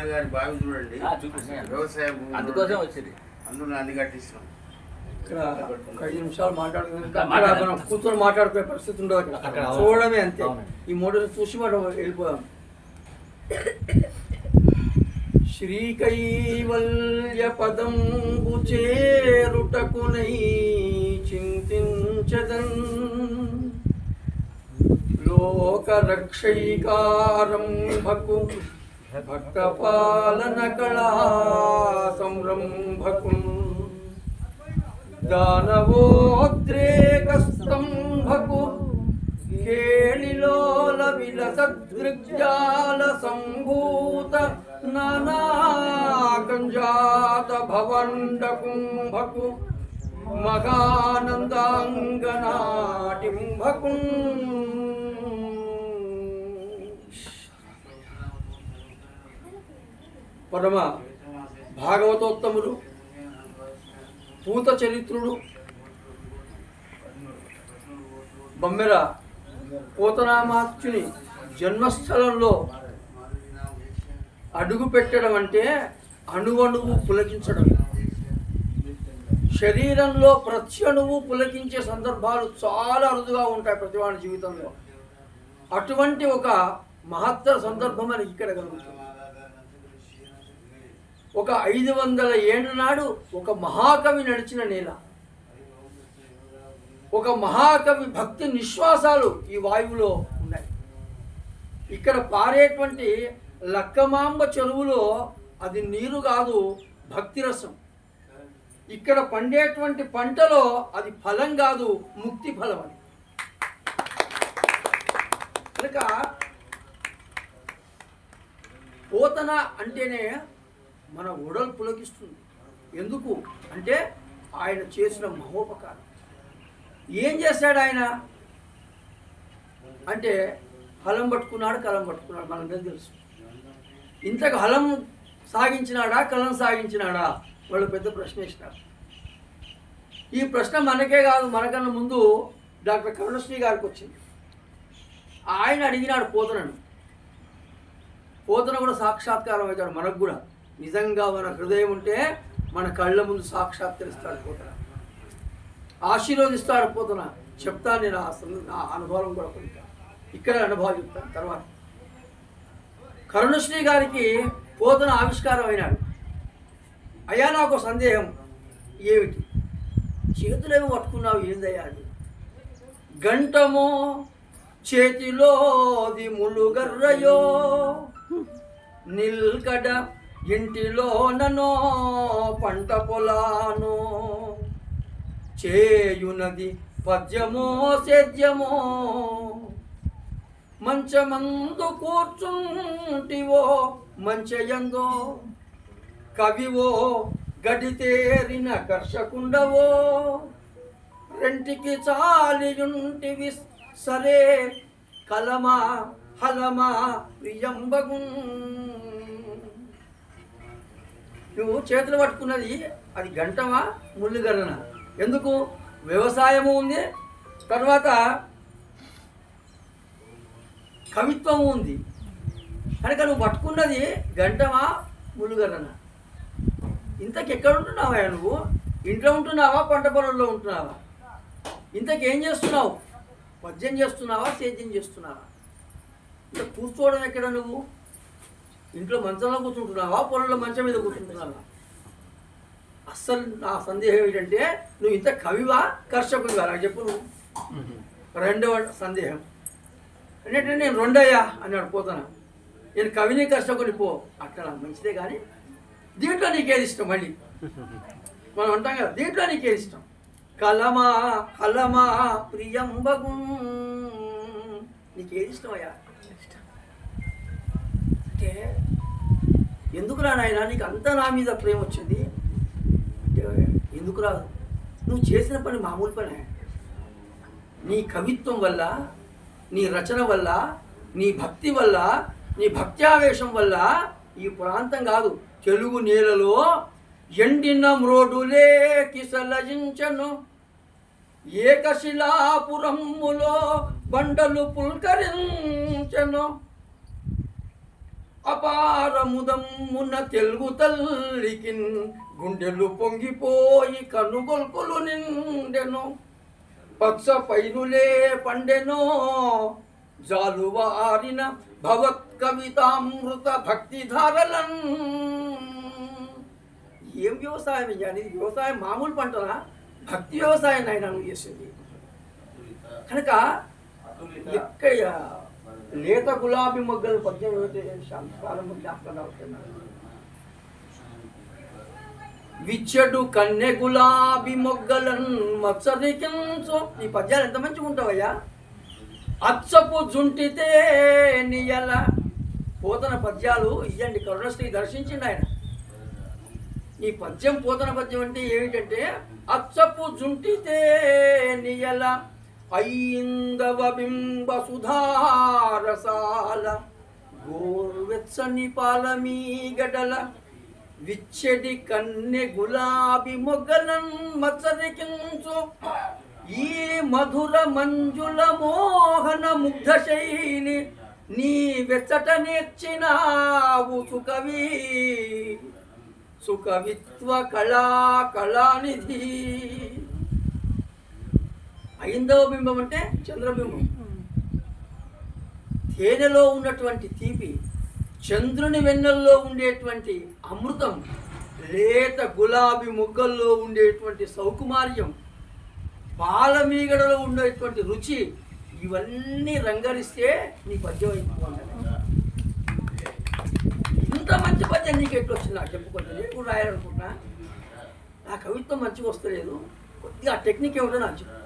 అన్నగారి బావి చూడండి. వ్యవసాయం అందుకోసం. వచ్చింది అందులో అన్ని కట్టిస్తాం ఇక్కడ ఒక ఐదు నిమిషాలు మాట్లాడుకుని ఇంకా అక్కడ మాట్లాడండి. మనం కూర్చొని మాట్లాడుకునే పరిస్థితి ఉండదు అక్కడ. చూడడమే అంతే. ఈ మోటార్ చూసి మనం వెళ్ళిపోదాం శ్రీకైవల్య పదం చేరుటకునై చింతించదన్ లోకరక్షైకారంభకు భక్తపాలన కళా సంరంభకు దానవోద్రేకస్తంభకు కేళిలోల విలసదృగ్జాల సంభూత నానాకంజాత భవండ కుంభకు మహానందాంగనాటింభకు పరమ భాగవతోత్తముడు పూత చరిత్రుడు బొమ్మెర పోతనామాత్యుని జన్మస్థలంలో అడుగు పెట్టడం అంటే అణువణువు పులకించడం. శరీరంలో ప్రతి అణువు పులకించే సందర్భాలు చాలా అరుదుగా ఉంటాయి ప్రతి వాడి జీవితంలో. అటువంటి ఒక మహత్తర సందర్భం మనకి ఇక్కడ కలుగుతుంది. ఒక ఐదు వందల ఏళ్ళ నాడు ఒక మహాకవి నడిచిన నేల. ఒక మహాకవి భక్తి నిశ్వాసాలు ఈ వాయువులో ఉన్నాయి. ఇక్కడ పారేటువంటి లక్కమాంబ చెరువులో అది నీరు కాదు భక్తి రసం. ఇక్కడ పండేటువంటి పంటలో అది ఫలం కాదు ముక్తి ఫలం అని. కనుక పోతన అంటేనే మన ఒడలు పులకిస్తుంది. ఎందుకు? అంటే ఆయన చేసిన మహోపకారం. ఏం చేశాడు ఆయన? అంటే హలం పట్టుకున్నాడు కలం పట్టుకున్నాడు. మనందరూ తెలుసు. ఇంతకు హలం సాగించినాడా కలం సాగించినాడా? వాళ్ళు పెద్ద ప్రశ్న వేసినారు. ఈ ప్రశ్న మనకే కాదు మనకన్నా ముందు డాక్టర్ కరుణశ్రీ గారికి వచ్చింది. ఆయన అడిగినాడు పోతనను. పోతన కూడా సాక్షాత్కారం అవుతాడు మనకు కూడా. నిజంగా మన హృదయం ఉంటే మన కళ్ళ ముందు సాక్షాత్కరిస్తాడు పోతున్నా. ఆశీర్వదిస్తాడు పోతున్నా. చెప్తాను నేను ఆ నా అనుభవం కూడా కొంత ఇక్కడ అనుభవాలు చెప్తాను తర్వాత కరుణశ్రీ గారికి పోతన ఆవిష్కారం అయినాడు. అయ్యా నాకు సందేహం ఏమిటి? చేతులేమి పట్టుకున్నావు? ఏందయ్యా అది? గంటమో చేతిలోది ములుగర్రయో నిల్కడ ఇంటిలోననో పంట పొలాను. చేయునది పద్యమో సేద్యమో. మంచమందు కూర్చుంటివో మంచయందో. కవివో గడితేరిన కర్షకుండవో. రెంటికి చాలియుంటివి సరే కలమా హలమా ప్రియంబగు నువ్వు చేతులు పట్టుకున్నది అది గంటమా ముళ్ళుగర్రన? ఎందుకు? వ్యవసాయము ఉంది తర్వాత కవిత్వము ఉంది. కనుక నువ్వు పట్టుకున్నది గంటమా ముళ్ళుగర్రన? ఇంతకు ఎక్కడ ఉంటున్నావా నువ్వు? ఇంట్లో ఉంటున్నావా పంట పొలంలో ఉంటున్నావా? ఇంతకేం చేస్తున్నావు? పద్యం చేస్తున్నావా సేద్యం చేస్తున్నావా? ఇంత కూర్చోవడం ఎక్కడ నువ్వు? ఇంట్లో మంచంలో కూర్చుంటున్నావా? పొలంలో మంచం మీద కూర్చుంటున్నావా? అస్సలు నా సందేహం ఏంటంటే నువ్వు ఇంత కవివా కర్షకుడివా? నాకు చెప్పు నువ్వు. రెండవ సందేహం. అంటే నేను రెండయ్యా అని పోతాను. నేను కవిని కర్షకుని పో. అట్లా మంచిదే కానీ దీంట్లో నీకేది ఇష్టం మళ్ళీ? మనం అంటాం కదా దీంట్లో నీకేది ఇష్టం? కలమా కలమా ప్రియంబగు. నీకేది ఇష్టం అయ్యా? అంటే ఎందుకురా నాయన? నీకు అంత నా మీద ప్రేమ వచ్చింది. ఎందుకురా నువ్వు చేసిన పని మామూలు పనే. నీ కవిత్వం వల్ల నీ రచన వల్ల నీ భక్తి వల్ల నీ భక్త్యావేశం వల్ల ఈ ప్రాంతం కాదు తెలుగు నేలలో ఎండిన మ్రోడులే కిసలజించను. ఏకశిలాపురములో బండలు పుల్కరించను. అపారముదమ్మున తెలుగు తల్లికి గుండెలు పొంగిపోయి కనుగొల్పులు నిండెను. పచ్చ పైరులే పండెనో. జాలువారిన భగవత్ కవితామృత భక్తి ధారలన్ ఏం వ్యవసాయం ఇవ్వాలి వ్యవసాయం మామూలు పంటనా? భక్తి వ్యవసాయం ఆయన చేసింది. కనుక ఎక్కడ లేత గులాబీ మొగ్గలు పద్యం ఏమిటి? శాం- జ్ఞాపకం విచ్చడు కన్నె గులాబీ మొగ్గలను మత్సరికించు ఈ పద్యాలు ఎంత మంచిగా ఉంటావయ్యా? అచ్చపు జుంటితే నియల పోతన పద్యాలు ఇవ్వండి కరుణశ్రీ దర్శించింది ఆయన. ఈ పద్యం పోతన పద్యం అంటే ఏమిటంటే అచ్చపు జుంటితే నియల ఐందవ బింబ సుధారసాల గోర్వెచ్చని పాలమీ గడల విచ్చడి కన్నె గులాబి మొగ్గలన్ మత్సరికించు ఈ మధుర మంజుల మోహన ముగ్ధ శైలి నీ వెచ్చట నేర్చినావు సుకవి. సుకవిత్వ కళా కళానిధి ఐందవ బింబం అంటే చంద్రబింబం. తేనెలో ఉన్నటువంటి తీపి చంద్రుని వెన్నెల్లో ఉండేటువంటి అమృతం లేత గులాబీ మొగ్గల్లో ఉండేటువంటి సౌకుమార్యం పాలమీగడలో ఉండేటువంటి రుచి ఇవన్నీ రంగరిస్తే నీ పద్యం అయిపోతుంది ఇంత మంచి పద్యం నీకు ఎట్లా వచ్చింది నాకు చెప్పుకోవచ్చు నేను కూడా రాయాలనుకుంటున్నా. నా కవిత్వం మంచిగా వస్తలేదు. కొద్దిగా ఆ టెక్నిక్ ఏమిటో నాకు చెప్పు.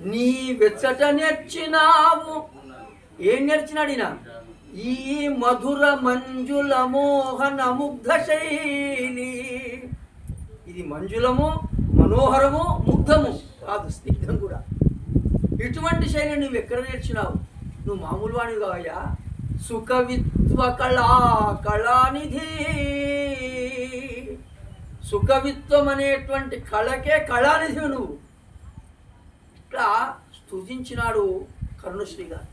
నీ వెచ్చట నేర్చినావు. ఏం నేర్చినాడు ఈయన ఈ మధుర మంజుల మోహన ముగ్ధ శైలి. ఇది మంజులము మనోహరము ముగ్ధము కాదు స్నిగ్ధం కూడా. ఇటువంటి శైలి నువ్వు ఎక్కడ నేర్చినావు? నువ్వు మామూలు వాణి కావయ్యా. సుఖవిత్వ కళా కళానిధి. సుఖవిత్వం అనేటువంటి కళకే కళానిధి నువ్వు. ఇట్లా స్థుతించినాడు కరుణశ్రీ గారు.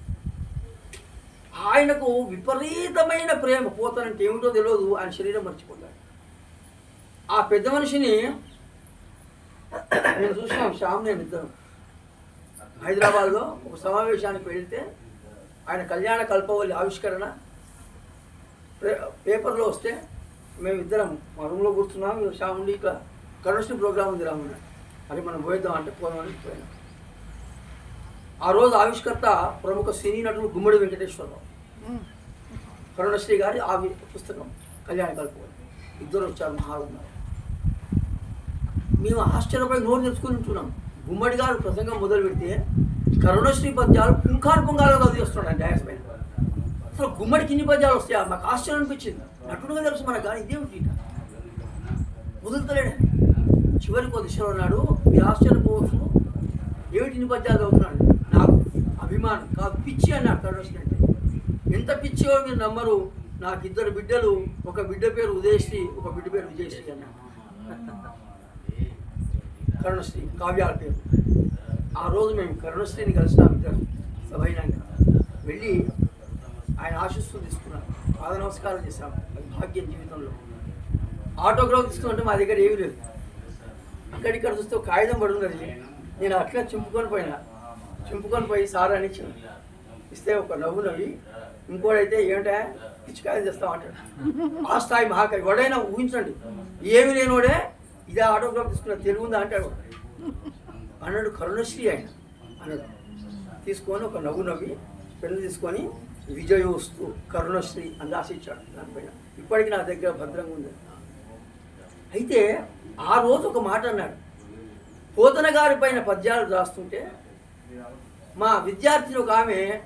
ఆయనకు విపరీతమైన ప్రేమ. పోతానంటే ఏమిటో తెలియదు ఆయన శరీరం మర్చిపోతాడు. ఆ పెద్ద మనిషిని నేను చూసినాం శ్యామ్ నేను ఇద్దరం. హైదరాబాద్లో ఒక సమావేశానికి వెళితే ఆయన కళ్యాణ కల్పవల్లి ఆవిష్కరణ పే- పేపర్లో వస్తే మేమిద్దరం మా రూమ్లో కూర్చున్నాం. శ్యామ్ ఇట్లా కరుణశ్రీ ప్రోగ్రామ్ ఉంది రామన్న. అది మనం పోయిద్దాం అంటే పోదామని పోయినాం. ఆ రోజు ఆవిష్కర్త ప్రముఖ సినీ నటుడు గుమ్మడి వెంకటేశ్వరరావు. కరుణశ్రీ గారి ఆ పుస్తకం కళ్యాణ కల్పవల్లి ఇద్దరు వచ్చారు మహారున్నారు మేము ఆశ్చర్యపై నోరు తెచ్చుకుని ఉంటున్నాం. గుమ్మడి గారు ప్రసంగం మొదలు పెడితే కరుణశ్రీ పద్యాలు పుంఖాలు పుంఖాలుగా చదివిస్తున్నాడు డ్యాన్స్ పైన అసలు గుమ్మడికి ఇన్ని పద్యాలు వస్తాయా? మాకు ఆశ్చర్యం అనిపించింది. నటుడుగా తెలుసు మనకు కానీ ఇదేమిటి? వదులుతలేడే. చివరికి ఒక దిశలో ఉన్నాడు. మీరు ఆశ్చర్యపోవచ్చు. ఏమిటి ఇన్ని పద్యాలు చదువుతున్నాడు? అభిమానం. కాదు పిచ్చి అన్నాడు కరుణశ్రీ అంటే ఎంత పిచ్చియో మీరు నమ్మరు. నాకు ఇద్దరు బిడ్డలు ఒక బిడ్డ పేరు ఉదయశ్రీ ఒక బిడ్డ పేరు విజయశ్రీ అన్నాడు కరుణశ్రీ కావ్యాల పేరు. ఆ రోజు మేము కరుణశ్రీని కలిసినాం ఇద్దరు సభైనాక వెళ్ళి ఆయన ఆశిస్తూ తీసుకున్నాం పాద నమస్కారం చేశాం. భాగ్యం జీవితంలో. ఆటోగ్రాఫ్ తీసుకుంటే మా దగ్గర ఏమీ లేదు. అక్కడిక్కడ చూస్తే కాగితం పడి నేను అట్లా చింపుకొని పోయినా. చింపుకొని పోయి సార్ అని ఇస్తే ఒక నవ్వు నవ్వి ఇంకోడైతే ఏమిటా పిచ్చికాయలు చేస్తామంటాడు ఆ స్థాయి మహాకవి. ఎవడైనా ఊహించండి. ఏమి లేనోడే ఇదే ఆటోగ్రాఫ్ తీసుకున్న తెలుగు ఉందా అంటాడు. అన్నాడు కరుణశ్రీ ఆయన. అన్నాడు. తీసుకొని ఒక నవ్వు నవ్వి పెన్ను తీసుకొని విజయోస్తు కరుణశ్రీ అని రాసిచ్చాడు దానిపైన ఇప్పటికి నా దగ్గర భద్రంగా ఉంది. అయితే ఆ రోజు ఒక మాట అన్నాడు. పోతన గారి పైన పద్యాలు రాస్తుంటే మా విద్యార్థిని ఒక ఆమె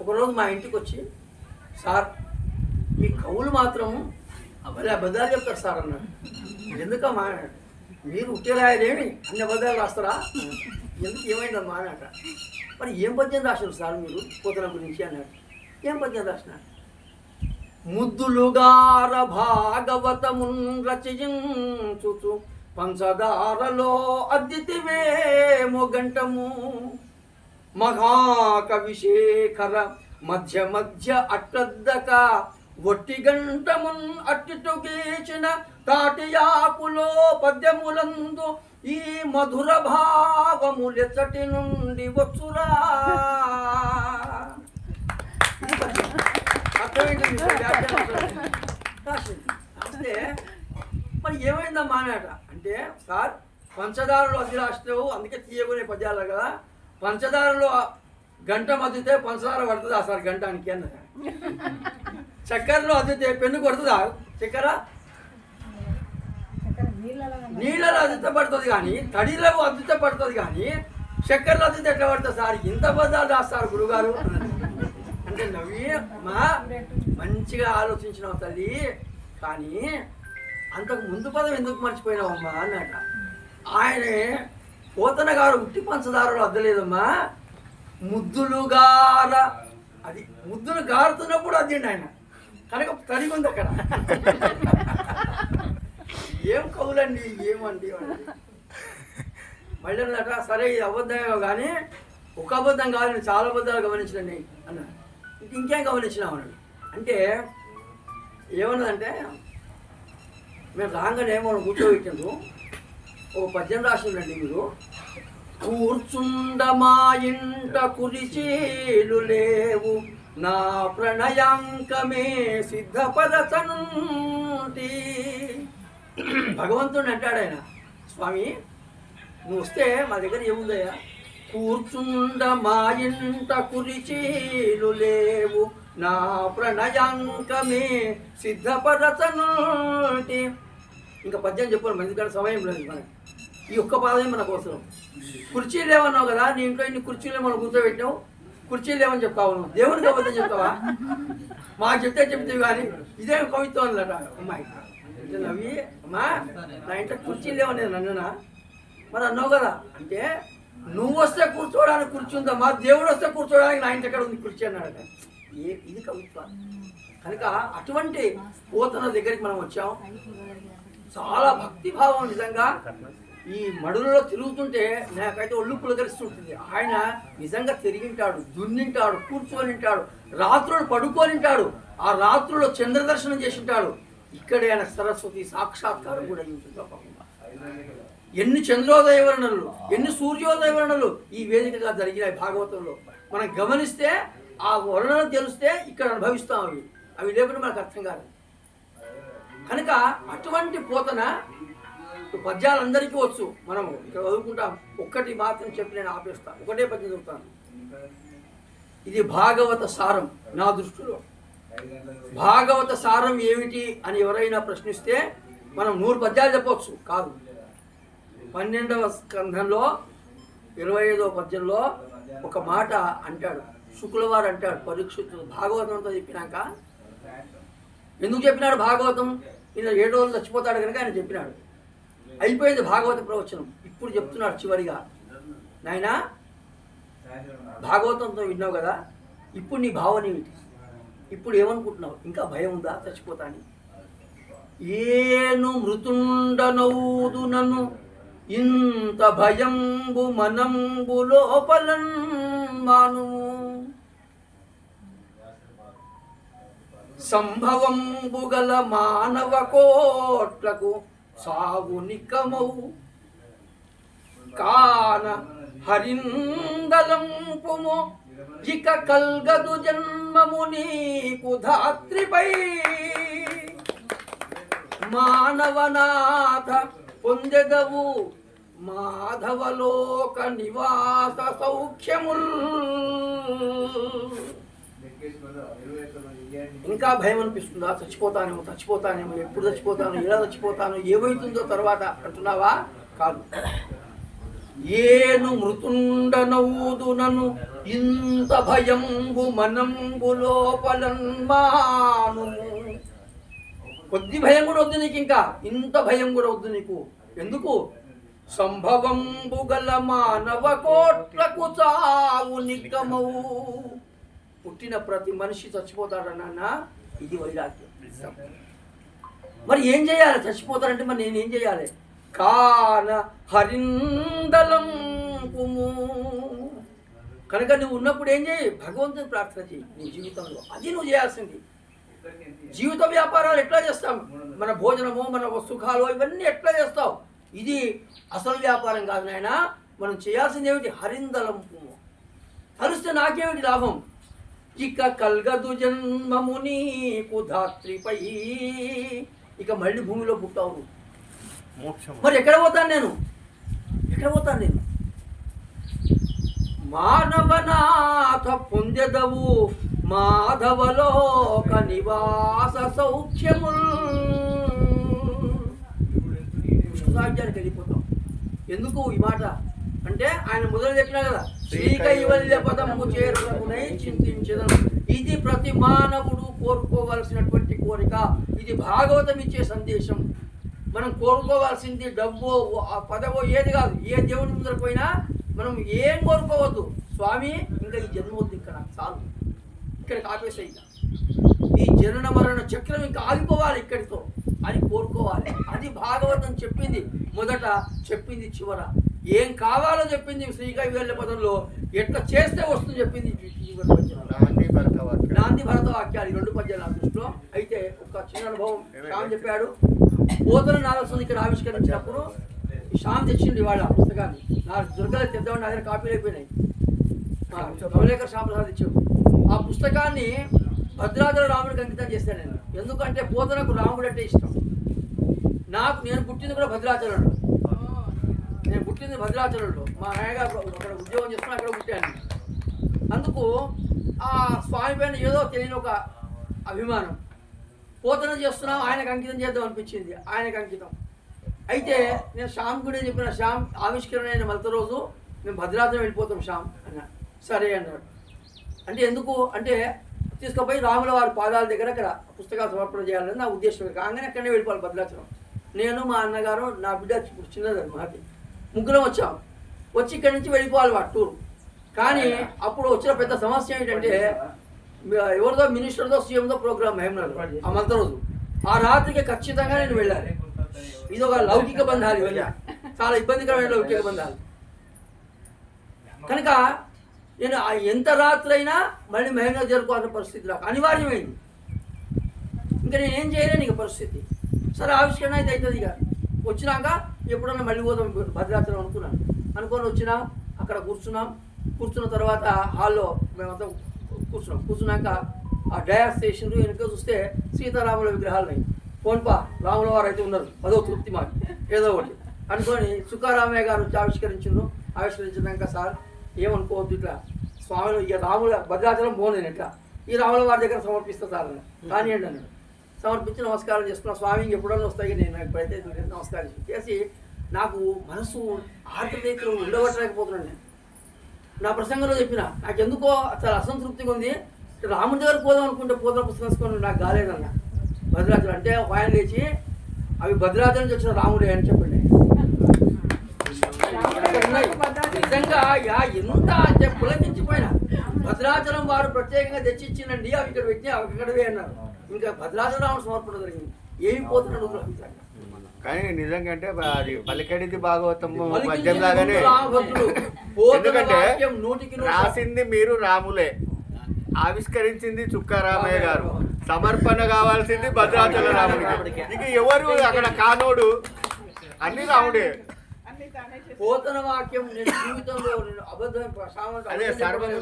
ఒకరోజు మా ఇంటికి వచ్చి సార్ మీ కవులు మాత్రం భలే అబద్ధాలు చెప్తారు సార్ అన్నాడు. ఎందుకమ్మా? మీరు ఉట్టేరాయలేమి అన్ని అబద్ధాలు రాస్తారా? ఎందుకు ఏమైందమ్మా? అని అంట. మరి ఏం పద్యం రాశారు సార్ మీరు పోతన గురించి? అన్నాడు. ఏం పద్యం రాసినారు? ముద్దులుగార భాగవతమున్ రచయించుచు పంచదారలో అద్దితివేమో గంటము మహాకవిశేఖర మధ్య మధ్య అట్టద్దక ఒట్టి గంటమున్ అట్టిటు గీచిన తాటియాకులో పద్యములందు ఈ మధుర భావములెచ్చటి నుండి వచ్చురా. అర్థమైంది మరి ఏమైందమ్మా అనేట అంటే సార్ పంచదారలో అది రాస్తావు అందుకే తీయకునే పద్యాలు కదా. పంచదారలో గంట మధ్యతే పంచదార పడుతుందా సార్ గంటానికి అన్నట చక్కెరలో అద్దితే పెన్ను కొడుతుందా? చక్కెర? నీళ్ళలో అద్దితే పడుతుంది కానీ తడిలో అద్దితే పడుతుంది కానీ చక్కెరలో అద్దితే ఎట్లా పడుతుంది సార్? ఇంత పదాలు రాస్తారు గురుగారు అంటే నవ్వి మా మంచిగా ఆలోచించినావు తల్లి. కానీ అంతకు ముందు పదం ఎందుకు మర్చిపోయినావమ్మా అన్నట ఆయనే పోతన గారు ఉట్టి పంచదారులు అద్దలేదమ్మా. ముద్దులు గార అది ముద్దులు గారుతున్నప్పుడు అద్దండి ఆయన. కనుక తరిగి ఉంది అక్కడ. ఏం కవులండి ఏమండి మళ్ళీ అన్నట సరే ఇది అబద్ధమేమో కానీ ఒక అబద్ధం కాదు నేను చాలా అబద్ధాలు గమనించండి అన్నాడు. ఇంక ఇంకేం గమనించినావు అంటే ఏమన్నదంటే మేము రాగానే మనం కూర్చోబెట్టిండ్రు. ఓ పద్యం రాసిందండి మీరు. కూర్చుండ మా ఇంట కురిచీలు లేవు. నా ప్రణయాంకమే సిద్ధపరచనుంటి. భగవంతుడు అంటాడు ఆయన. స్వామి నువ్వు వస్తే మా దగ్గర ఏముందయ్యా? కూర్చుండ మా ఇంట కురిచీలు లేవు. నా ప్రణయాంకమే సిద్ధపరచనుంటి. ఇంకా పద్యం చెప్పాను ఎందుకంటే సమయం లేదు మనకి. ఈ ఒక్క పాదమే మనకు అవసరం. కుర్చీలు ఏమన్నావు కదా నీ ఇంట్లో ఇన్ని కుర్చీలు మనం కూర్చోబెట్టావు? కుర్చీలు లేవని చెప్తావు నువ్వు? దేవుడికి అబద్ధం చెప్తావా? మాకు చెప్తే చెప్తావు కానీ ఇదే కవిత్వం అన్నట అమ్మాయి నవ్వి అమ్మా నా ఇంట్లో కుర్చీలు లేవని నేను అన్ననా? మరి అన్నావు కదా అంటే నువ్వు వస్తే కూర్చోవడానికి కుర్చీ మా దేవుడు వస్తే కూర్చోవడానికి నా ఇంటి ఎక్కడ ఉంది కుర్చీ అన్నాడు. ఏ ఇది కవిత్వం కనుక అటువంటి పోతన దగ్గరికి మనం వచ్చాం. చాలా భక్తి భావం నిజంగా. ఈ మడులలో తిరుగుతుంటే నాకైతే ఒళ్ళు పులకరిస్తుంటుంది. ఆయన నిజంగా తిరిగింటాడు దున్నింటాడు కూర్చోనింటాడు రాత్రులు పడుకోనింటాడు ఆ రాత్రుల్లో చంద్రదర్శనం చేసింటాడు. ఇక్కడే ఆయన సరస్వతి సాక్షాత్కారం కూడా అయ్యింది ఎన్ని చంద్రోదయ వర్ణనలు ఎన్ని సూర్యోదయ వర్ణనలు ఈ వేదికగా జరిగినాయి భాగవతంలో. మనం గమనిస్తే ఆ వర్ణన తెలిస్తే ఇక్కడ అనుభవిస్తాం అవి అవి లేకుండా మనకు అర్థం కాదు. కనుక అటువంటి పోతన పద్యాలందరికీ పద్యాలు వచ్చు. మనం ఇక్కడ చదువుకుంటాం. ఒక్కటి మాత్రం చెప్పి నేను ఆపేస్తాను ఒకటే పద్యం చెప్తాను ఇది భాగవత సారం నా దృష్టిలో. భాగవత సారం ఏమిటి అని ఎవరైనా ప్రశ్నిస్తే మనం నూరు పద్యాలు చెప్పవచ్చు. కాదు. పన్నెండవ స్కంధంలో ఇరవై ఐదవ పద్యంలో ఒక మాట అంటాడు. శుక్లవారు అంటాడు పరీక్షితుడు భాగవతంతో చెప్పినాక. ఎందుకు చెప్పినాడు భాగవతం? ఈయన ఏడు రోజులు చచ్చిపోతాడు కనుక ఆయన చెప్పినాడు. అయిపోయింది భాగవత ప్రవచనం. ఇప్పుడు చెప్తున్నాడు చివరిగా. నాయనా భాగవతంతో విన్నావు కదా? ఇప్పుడు నీ భావన ఏమిటి? ఇప్పుడు ఏమనుకుంటున్నావు? ఇంకా భయం ఉందా? చచ్చిపోతాని. ఏను మృతుండనవుదు నన్ను ఇంత భయంబు మనంబు లోపలన్ మాను. సంభవంబు గల మానవ కోట్లకు సాగు నికమౌ కాన హరిందలంపుము ఇక కల్గదు జన్మము నీకు ధాత్రిపై. మానవనాథ పొందెదవు మాధవలోక నివాస సౌఖ్యముల్. ఇంకా భయం అనిపిస్తుందా చచ్చిపోతానేమో చచ్చిపోతానేమో ఎప్పుడు చచ్చిపోతాను ఎలా చచ్చిపోతాను ఏమవుతుందో తర్వాత అంటున్నావా? కాదు. ఏను మృతుండనవుదు నన్ను ఇంత భయంబు మనంబు లోపలన్మాను కొద్ది భయం కూడా వద్దు నీకు ఇంకా ఇంత భయం కూడా వద్దు నీకు. ఎందుకు? సంభవంబుగల మానవ కోట్లకు చావు నికమవు పుట్టిన ప్రతి మనిషి చచ్చిపోతాడు నాన్న? ఇది వైరాగ్యం. మరి ఏం చేయాలి? చచ్చిపోతారంటే మరి నేనేం చేయాలి? కాన హరిందలం కనుక నువ్వు ఉన్నప్పుడు ఏం చేయి? భగవంతుని ప్రార్థన చేయి నీ జీవితంలో. అది నువ్వు చేయాల్సింది. జీవిత వ్యాపారాలు ఎట్లా చేస్తాం? మన భోజనము మన సుఖాలు ఇవన్నీ ఎట్లా చేస్తావు? ఇది అసలు వ్యాపారం కాదు నాయన. మనం చేయాల్సింది ఏమిటి? హరిందలం పువ్వు. కలిస్తే నాకేమిటి లాభం? ఇక కల్గదు జన్మము నీకు ధాత్రిపై. ఇక మళ్ళీ భూమిలో పుట్టావు మరి ఎక్కడ పోతాను నేను? ఎక్కడ పోతాను నేను? మానవనాథ పొందెదవు మాధవలోక నివాస సౌఖ్యముల్. విష్ణురాజ్యానికి వెళ్ళిపోతాం. ఎందుకు ఈ మాట? అంటే ఆయన మొదలు చెప్పినా కదా శ్రీకైవల్య పదము చేరుకునై చింతించదను. ఇది ప్రతి మానవుడు కోరుకోవలసినటువంటి కోరిక. ఇది భాగవతం ఇచ్చే సందేశం. మనం కోరుకోవాల్సింది డబ్బు ఆ పదవో ఏది కాదు. ఏ దేవుని ముందర పోయినా మనం ఏం కోరుకోవద్దు. స్వామి ఇంకా ఈ జన్మ వద్దు ఇక్కడ చాలు. ఇక్కడికి ఆపేసే ఇంకా ఈ జనన మరణ చక్రం ఇంకా ఆగిపోవాలి ఇక్కడితో. అని కోరుకోవాలి. అది భాగవతం చెప్పింది. మొదట చెప్పింది చివర. ఏం కావాలో చెప్పింది శ్రీకైవల్య పదంలో. ఎట్లా చేస్తే వస్తుంది చెప్పింది. నాంది భరత వాక్యాలు రెండు పద్యాలు నా దృష్టిలో. అయితే ఒక చిన్న అనుభవం. శ్యామ్ చెప్పాడు. పోతన నాగస్వామి ఇక్కడ ఆవిష్కరించినప్పుడు శ్యామ్ తెచ్చిండు ఇవాళ ఆ పుస్తకాన్ని. నా దుర్గలు తెద్దామని నా దగ్గర కాపీలు అయిపోయినాయి. ఆ, కమలేకర్ శ్యామ్ ప్రసాద్ ఇచ్చాడు ఆ పుస్తకాన్ని భద్రాచల రాముడికి అంకితం చేశాను నేను. ఎందుకంటే పోతనకు రాముడు అంటే ఇష్టం. నాకు నేను పుట్టింది కూడా భద్రాచలంలో. నేను పుట్టింది భద్రాచలంలో. మా నాయగారు అక్కడ ఉద్యోగం చేస్తున్నా అక్కడ పుట్టాను అందుకు ఆ స్వామి పైన ఏదో తెలియని ఒక అభిమానం. పోతన చేస్తున్నాం ఆయనకు అంకితం చేద్దాం అనిపించింది. ఆయనకు అంకితం అయితే నేను శ్యామ్ గుడి చెప్పిన శ్యామ్ ఆవిష్కరణ అయిన మొదటి రోజు మేము భద్రాచలం వెళ్ళిపోతాం శ్యామ్ అన్న. సరే అన్నాడు అంటే ఎందుకు? అంటే తీసుకుపోయి రాముల వారి పాదాల దగ్గర అక్కడ పుస్తకాలు సమర్పణ చేయాలని నా ఉద్దేశం కాగానే అక్కడనే వెళ్ళిపోవాలి భద్రాచలం. నేను మా అన్నగారు నా బిడ్డ ఇప్పుడు చిన్నది మాకి ముగ్గురం వచ్చాం. వచ్చి ఇక్కడి నుంచి వెళ్ళిపోవాలి వాడు టూర్. కానీ అప్పుడు వచ్చిన పెద్ద సమస్య ఏంటంటే ఎవరిదో మినిస్టర్దో సీఎందో ప్రోగ్రామ్ మహమ్నాడు ఆ మంత రోజు. ఆ రాత్రికి ఖచ్చితంగా నేను వెళ్ళాలి. ఇది ఒక లౌకిక బంధాలు చాలా ఇబ్బందికరమైన లౌకిక బంధాలు. కనుక నేను ఎంత రాత్రైనా మళ్ళీ మహేంద్ర జరుపుకోవాల్సిన పరిస్థితి నాకు అనివార్యమైంది. ఇంకా నేను ఏం చేయలేను ఇక పరిస్థితి. సరే ఆవిష్కరణ అయితే అవుతుంది ఇక. వచ్చినాక ఎప్పుడన్నా మళ్ళీ పోదాం భద్రాచలం అనుకున్నాను. అనుకొని వచ్చినాం అక్కడ కూర్చున్నాం. కూర్చున్న తర్వాత హాల్లో మేమంతా కూర్చున్నాం. కూర్చున్నాక ఆ డయాస్ స్టేషన్ వెనుక చూస్తే సీతారాముల విగ్రహాలు ఉన్నాయి. పోన్పా రాముల వారు అయితే ఉన్నారు. అదో తృప్తి మాకు. ఏదో ఒకటి. అనుకొని సుఖారామయ్య గారు వచ్చి ఆవిష్కరించారు. ఆవిష్కరించినాక సార్ ఏమనుకోవద్దు ఇట్లా. స్వామిలో ఇక రాముల భద్రాచలం పోను ఇట్లా ఈ రాముల వారి దగ్గర సమర్పిస్తా సార్ అన్నాడు. కానివ్వండి అన్నాడు. సమర్పించి నమస్కారం చేసుకున్న స్వామి ఎప్పుడన్నా వస్తాయి నేను ఎప్పుడైతే నమస్కారం చేసి నాకు మనసు ఆర్ద్రతలో ఉండబట్టలేకపోతున్నాను నేను. నా ప్రసంగంలో చెప్పిన నాకు ఎందుకో చాలా అసంతృప్తిగా ఉంది. రాముడి దగ్గర పోదాం అనుకుంటే పోదాం పుస్తకం నాకు కాలేదన్న. భద్రాచలం అంటే ఆయన లేచి అవి భద్రాచలం నుంచి వచ్చిన రాముడే అని చెప్పండి. నిజంగా యా ఎంత పులకించిపోయిన. భద్రాచలం వారు ప్రత్యేకంగా తెచ్చిచ్చిందండి అవి ఇక్కడ పెట్టి అవి ఇక్కడవే అన్నారు. ఇంకా భద్రాచలం సమర్పణ జరిగింది. ఏమి పోతున్నాడు కానీ నిజంగా అంటే అది పలికడిది భాగవతము పలికించింది మధ్యం లాగానే. ఎందుకంటే రాసింది మీరు రాములే. ఆవిష్కరించింది చుక్కారామయ్య గారు. సమర్పణ కావాల్సింది భద్రాచల రాముడికి. ఇక ఎవరు అక్కడ కానోడు? అన్ని రాముడే. పోతన వాక్యం నేను జీవితంలో నేను అబద్ధం.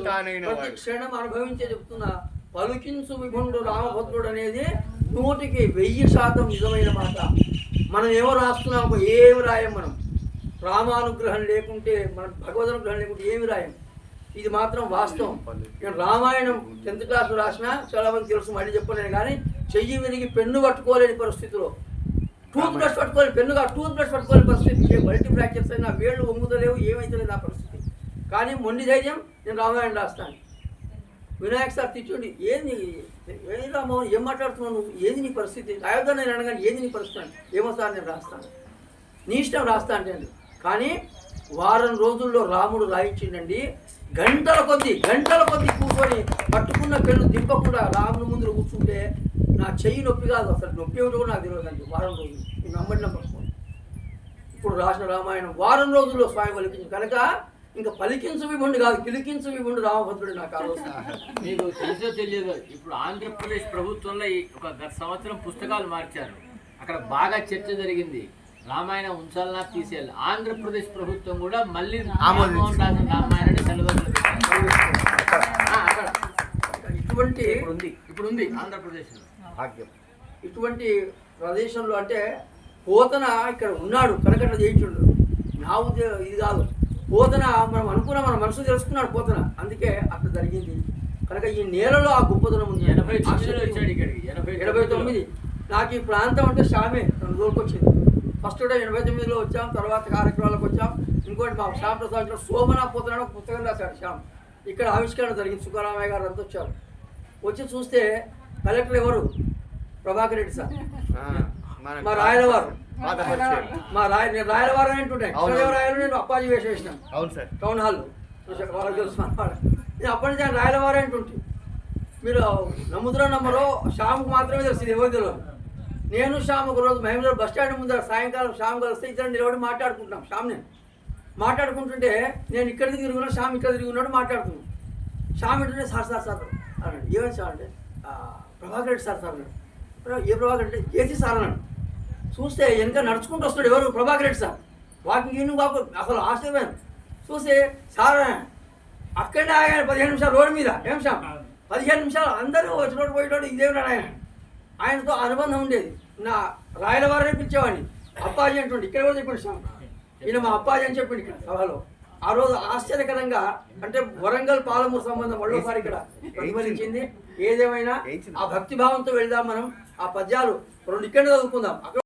తానైన ప్రతి. క్షణం అనుభవించే చెప్తున్నా పలుకించు విభుండు రామభద్రుడు అనేది నూటికి వెయ్యి శాతం నిజమైన మాట. మనం ఏమో రాస్తున్నాం ఏమి రాయం మనం? రామానుగ్రహం లేకుంటే మన భగవద్ అనుగ్రహం లేకుంటే ఏమి రాయం? ఇది మాత్రం వాస్తవం. నేను రామాయణం టెన్త్ క్లాస్ రాసినా చాలా మంది తెలుసు మళ్ళీ చెప్పలేను కానీ చెయ్యి విరిగి పెన్ను పట్టుకోలేని పరిస్థితిలో టూత్ బ్రష్ పట్టుకోవాలి పెన్నుగా టూత్ బ్రష్ పట్టుకోలేని పరిస్థితి మల్టీ ఫ్రాక్చర్స్ అయినా వేళ్ళు ఒమ్ముదలేవు ఏమైతలేదు నా పరిస్థితి. కానీ మొండి ధైర్యం నేను రామాయణం రాస్తాను. వినాయక్ సార్ తిట్టుండి ఏంది ఏది రామోహన్ ఏం మాట్లాడుతున్నావు నువ్వు? ఏది నీ పరిస్థితి? అయోధ్య నేను అనగానే ఏది నీ పరిస్థితి? ఏమో సార్ నేను రాస్తాను. నీ ఇష్టం రాస్తా నేను కానీ వారం రోజుల్లో రాముడు రాయించిండండి. గంటల కొద్ది గంటల కొద్ది కూర్చొని పట్టుకున్న పెళ్ళు దింపకుండా రాముని ముందు కూర్చుంటే నా చెయ్యి నొప్పి కాదు అసలు నొప్పి ఏమిటో నాకు తెలియదండి వారం రోజులు. నేను నమ్మడిన పట్టుకోండి ఇప్పుడు రాసిన రామాయణం వారం రోజుల్లో స్వామి పలికింది. కనుక ఇంకా పలికించు విభుండు కాదు కిలికించు విభుండు రామభద్రుడు నాకు ఆలోచన మీకు తెలుసో తెలియదు ఇప్పుడు ఆంధ్రప్రదేశ్ ప్రభుత్వంలో ఈ ఒక గత సంవత్సరం పుస్తకాలు మార్చారు. అక్కడ బాగా చర్చ జరిగింది. రామాయణం ఉంచాలన్నా తీసేయాలి. ఆంధ్రప్రదేశ్ ప్రభుత్వం కూడా మళ్ళీ రామ్మోహన్ రాసిన రామాయణాన్ని తల్లిదండ్రులు అక్కడ. ఇటువంటి ఇప్పుడు ఉంది ఇప్పుడు ఉంది ఆంధ్రప్రదేశ్లో. భాగ్యం. ఇటువంటి ప్రదేశంలో అంటే పోతన ఇక్కడ ఉన్నాడు కనకట్ల చేయించుండు. నా ఉద్యోగం ఇది కాదు. పోతన మనం అనుకున్న మన మనసు తెలుసుకున్నాడు పోతన. అందుకే అట్లా జరిగింది. కనుక ఈ నేలలో ఆ గొప్పతనం ఉంది. ఎనభై ఎనభై ఎనభై తొమ్మిది. నాకు ఈ ప్రాంతం అంటే శ్యామే. రెండు రోజులకు వచ్చింది ఫస్ట్ కూడా ఎనభై తొమ్మిదిలో వచ్చాం తర్వాత కార్యక్రమాలకు వచ్చాం. ఇంకోటి మా శ్యామ్ ప్రసాద్ పోతున్నాడు ఒక పుస్తకం రాశాడు శ్యామ్. ఇక్కడ ఆవిష్కరణ జరిగింది. సుఖరామయ్య గారు అంతా వచ్చారు. వచ్చి చూస్తే కలెక్టర్ ఎవరు? ప్రభాకర్ రెడ్డి సార్. మా రాయలవారు. మా రాయ నేను రాయలవారు అవును. కృష్ణదేవరాయలు నేను అప్పాజీ వేషం వేసినాను అవును సార్. టౌన్ హాల్ వాళ్ళకి తెలుసు నేను అప్పటి నుంచి రాయలవారు అంటుంటే మీరు నమ్ముతున్న నమ్మరో శ్యామ్కు మాత్రమే తెలుసు ఎవరు తెలియదు నేను శ్యామ్ ఒక రోజు మహేంద్ర బస్ స్టాండ్ ముందర సాయంకాలం శ్యామ్ కలిస్తే ఇద్దరు నిలబడి మాట్లాడుకుంటున్నాం శ్యామ్ నేను. మాట్లాడుకుంటుంటే నేను ఇక్కడ తిరుగున్నా శ్యామ్ ఇక్కడ తిరుగున్నాడు మాట్లాడుతున్నాను శ్యామ్ ఏంటంటే సార్ సార్ సార్ అన్నాడు. ఏమైంది సార్ అంటే "ఆ, ప్రభాకర్ రెడ్డి సార్ సార్ అన్నాడు. "ప్రభా- ఏ ప్రభాకర్ రెడ్డి ఏసీ సార్ అన్నాడు. చూస్తే వెనక నడుచుకుంటూ వస్తాడు ఎవరు? ప్రభాకర్ రెడ్డి సార్. వాకింగ్ ఇన్ని బాబు అసలు ఆశ్చర్యపోయాను చూస్తే సార్ అక్కడే ఆగాను పదిహేను నిమిషాలు రోడ్డు మీద. ఏం సార్? పదిహేను నిమిషాలు అందరూ వచ్చినోడు పోయేటోడు ఇదేమిటాడు ఆయన. ఆయనతో అనుబంధం ఉండేది. నా రాయలవారనే పిలిచేవాడిని. అప్పాజీ అంటుండే. ఇక్కడ కూడా చెప్పాడు సార్. ఈయన మా అప్పాజీ అని చెప్పిండు ఇక్కడ సభలో. ఆ రోజు ఆశ్చర్యకరంగా అంటే వరంగల్ పాలమూరు సంబంధం మళ్ళీసారి ఇక్కడ ప్రతిఫలించింది. ఏదేమైనా ఆ భక్తి భావంతో వెళ్దాం మనం. ఆ పద్యాలు రెండు ఇక్కడ చదువుకుందాం. అక్కడ